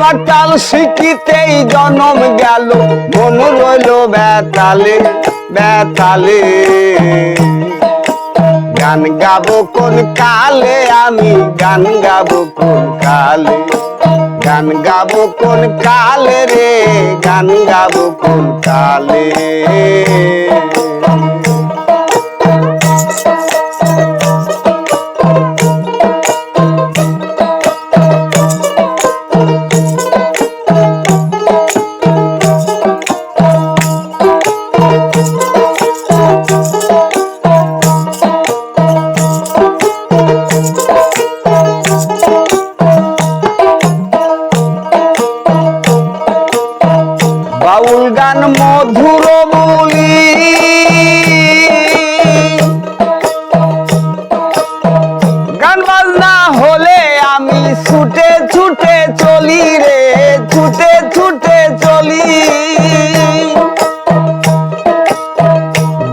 আমার তাল শিখিতেই জনম গেল। মন রইল বেতালে বেতালে। গান গাবো কোন কালে, আমি গান গাবো কোন কালে। গান গাবো কোন কালে রে, গান গাবো কোন কালে। বাজনা হলে আমি ছুটে ছুটে চলি রে ছুটে ছুটে চলি।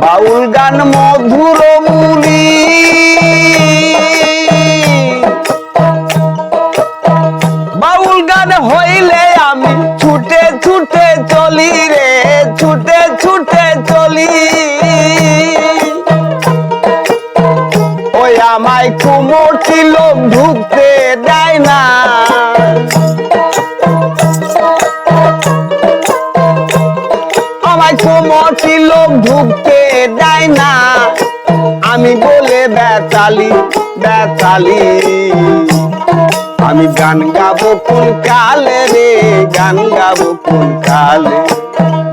বাউল গান মধুর মুলি বাউল গান হইলে আমি ছুটে ছুটে চলি রে, ছুটে ছুটে চলি। ওই আমায় কুমোটি লোক ঢুকতে দেয় না। আমায় কুমোটি লোক ঢুকতে দেয় না। আমি বলে বেতালি বেতালি আমি গান গাবো কোন কালে রে? গান গাবো কোন কালে?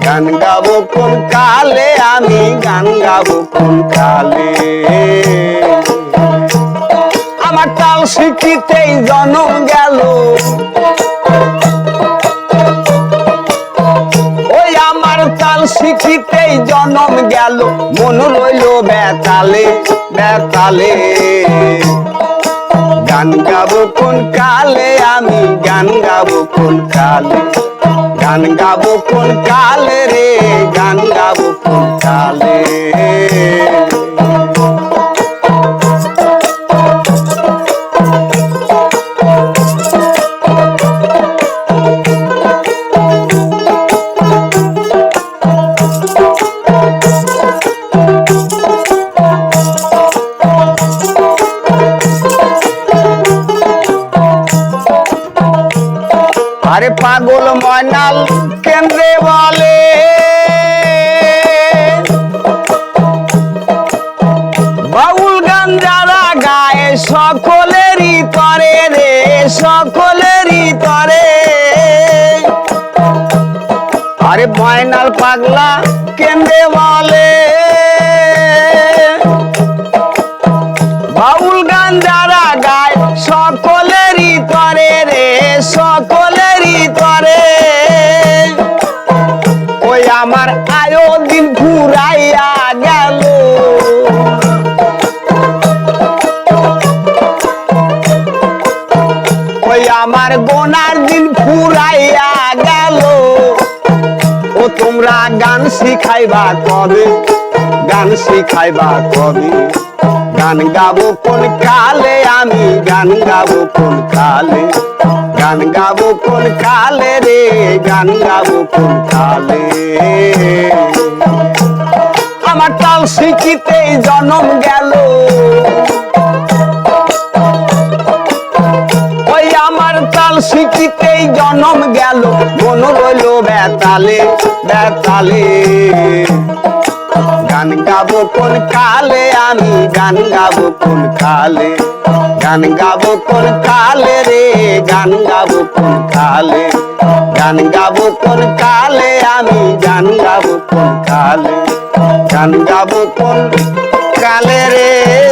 গান গাবো কোন কালে? আমি গান গাবো কোন কালে? আমার তাল শিখিতেই জনম গেল। ওই আমার তাল শিখিতেই জনম গেল। মন রইল বেতালে বেতালে। গান গাবো কোন কালে? আমি গান গাবো কোন কালে? গান গাবো কোন কালে রে? গান গাবো কোন কালে? আরে পাগল ময়নাল কেন্দ্রে বলে? বাউল গান যারা গায়ে, সকলেরই তরে রে, সকলেরই তরে। আরে ময়নাল পাগলা কেন্দ্রে বলে? গান যারা গায়, সকলেরই তরে রে, সকলেরই তরে। ওই আমার আয়োদিন ফুরাইয়া গেল। ওই আমার গোনার দিন ফুরাইয়া গেল। ও তোমরা গান শিখাইবা কবে? গান শিখাইবা কবে? গান গাবো কোন কালে? আমি গান গাবো কোন কালে? গান গাবো কোন কালে রে? গান গাবো কোন কালে? আমার তাল শিখিতেই জনম গেল। ওই আমার তাল শিখিতেই জনম গেল। মন রইল বেতালে বেতালে। গান গাবো কোন কালে? আমি গান গাবো কোন কালে? গান গাবো কোন কালে রে? গান গাবো কোন কালে? গান গাবো কোন কালে? আমি গান গাবো কোন কালে? গান গাবো কোন কালে রে?